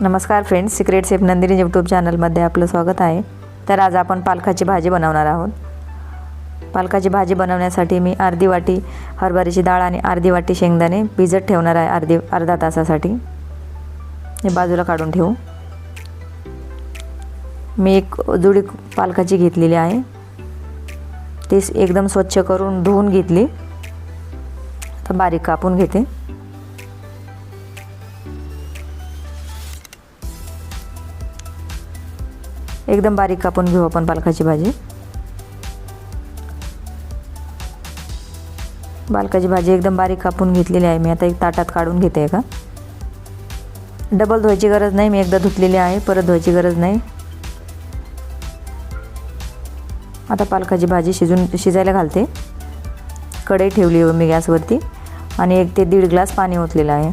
नमस्कार friends secret safe Nandini YouTube चॅनलमध्ये आपलं स्वागत आहे. तर आज आपण पालकाची भाजी बनवणार आहोत. पालकाची भाजी बनवण्यासाठी मी अर्धी वाटी हरभऱ्याची डाळ आणि अर्धी वाटी शेंगदाणे भिजत ठेवणार आहे अर्धी अर्धा तासासाठी. हे बाजूला काढून ठेवू. मी एक जुडी पालकाची घेतलेली आहे. ती एकदम स्वच्छ करून धुवून घेतली. तर बारीक कापून घेते. एकदम बारीक कापून घेऊ आपण पालकाची भाजी. पालकाची भाजी एकदम बारीक कापून घेतलेली आहे. मी आता एक ताटात काढून घेते का डबल धुवायची गरज नाही. मी एकदा धुतलेली आहे. परत धुवायची गरज नाही. आता पालकाची भाजी शिजून शिजायला घालते. कढई ठेवली मी गॅसवरती. आणि एक ते दीड ग्लास पाणी ओतलेलं आहे.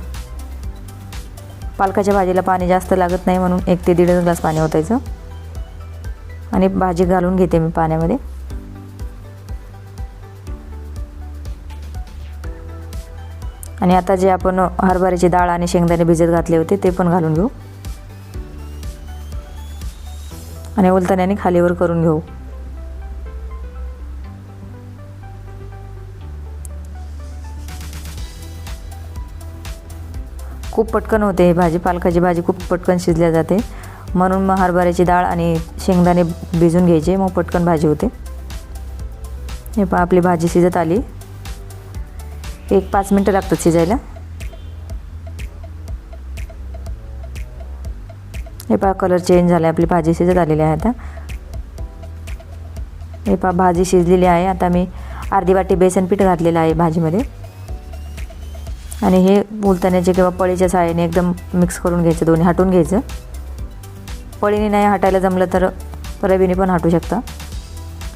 पालकाच्या भाजीला पाणी जास्त लागत नाही म्हणून एक ते दीड ग्लास पाणी ओतायचं. आणि भाजी घालून घेते मी पाण्यामध्ये. आणि आता जे आपण हरभऱ्याची डाळ आणि शेंगदाणे भिजत घातले होते ते पण घालून घेऊ. आणि उलताण्याने खालीवर करून घेऊ. खूप पटकन होते ही भाजी पालकाची भाजी खूप पटकन शिजल्या जाते. म्हणून मग हरभऱ्याची डाळ आणि शेंगदाणे भिजून घ्यायचे. मग पटकन भाजी होते. हे पहा आपली भाजी शिजत आली. एक पाच मिनटं लागतात शिजायला. हे पहा कलर चेंज झाला आपली भाजी शिजत आलेली आहे आता. हे पहा भाजी शिजलेली आहे. आता मी अर्धी वाटी बेसन पीठ घातलेलं आहे भाजीमध्ये. आणि हे उलताण्याचे किंवा पळीच्या सहाय्याने एकदम मिक्स करून घ्यायचं दोन्ही हटून घ्यायचं. पळीने नाही हटायला जमलं तर रवीने पण हटू शकता.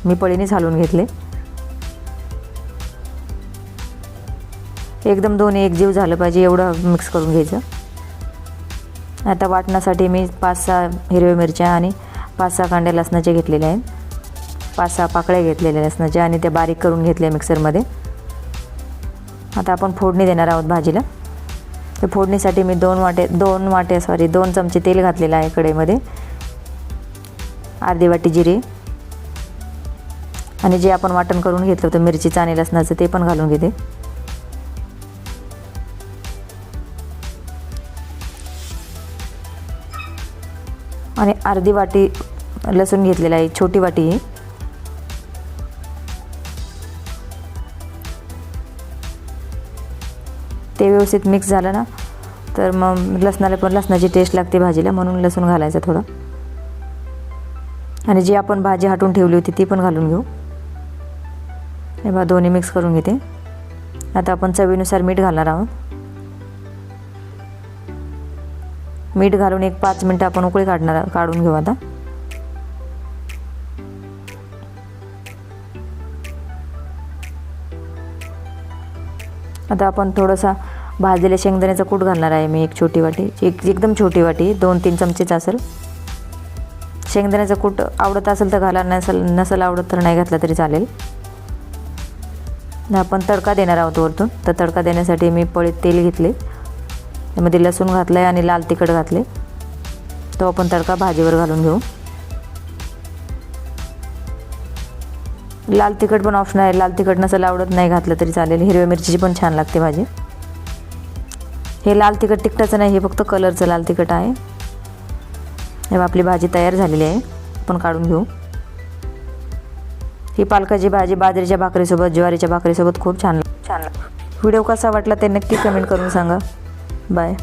मी पळीनेच हालून घेतले. एकदम दोन्ही एकजीव झालं पाहिजे एवढं मिक्स करून घ्यायचं. आता वाटण्यासाठी मी पाच सहा हिरव्या मिरच्या आणि पाच सहा कांड्या लसणाचे घेतलेले आहेत. पाच सहा पाकळ्या घेतलेल्या लसणाच्या आणि त्या बारीक करून घेतल्या मिक्सरमध्ये आता आपण फोडणी देणार आहोत भाजीला. तर फोडणीसाठी मी दोन वाटे दोन वाटे सॉरी दोन चमचे तेल घातलेलं आहे कढईमध्ये. अर्धी वाटी जिरे. आणि जे आपण वाटण करून घेतलं होतं मिरचीचं आणि लसणाचं ते पण घालून घेते. आणि अर्धी वाटी लसूण घेतलेला आहे छोटी वाटी ते व्यवस्थित मिक्स झालं ना तर मग लसणाला पण लसणाची टेस्ट लागते भाजीला म्हणून लसूण घालायचं थोडं. आणि जी आपण भाजी हटून ठेवली होती ती पण घालून घेऊ. हे बघा दोन्ही मिक्स करून घेते. आता आपण चवीनुसार मीठ घालणार आहोत. मीठ घालून एक पाच मिनटं आपण उकळी काढणार काढून घेऊ आता. आता आपण थोडासा भाजलेल्या शेंगदाण्याचा कूट घालणार आहे मी एक छोटी वाटी एक एकदम छोटी वाटी दोन तीन चमचेच असेल. शेंगदाण्याचा कूट आवडत असेल तर घाला नसेल नसेल आवडत तर नाही घातला तरी चालेल. आपण तडका देणार आहोत वरतून. तर तडका देण्यासाठी मी पळीत तेल घेतले. त्यामध्ये लसूण घातलं आहे आणि लाल तिखट घातले. तो आपण तडका भाजीवर घालून घेऊ. लाल तिखट पण ऑप्शन आहे. लाल तिखट नसेल आवडत नाही घातलं तरी चालेल. हिरव्या मिरचीची पण छान लागते भाजी. हे लाल तिखट तिखटाचं नाही हे फक्त कलरचं लाल तिखट आहे. हे आपली भाजी तयार झालेली आहे. आपण काढून घेऊ. ही पालकाची भाजी बाजरीच्या भाकरीसोबत ज्वारीच्या भाकरीसोबत खूप छान छान व्हिडिओ कसा वाटला ते नक्की कमेंट करून सांगा. बाय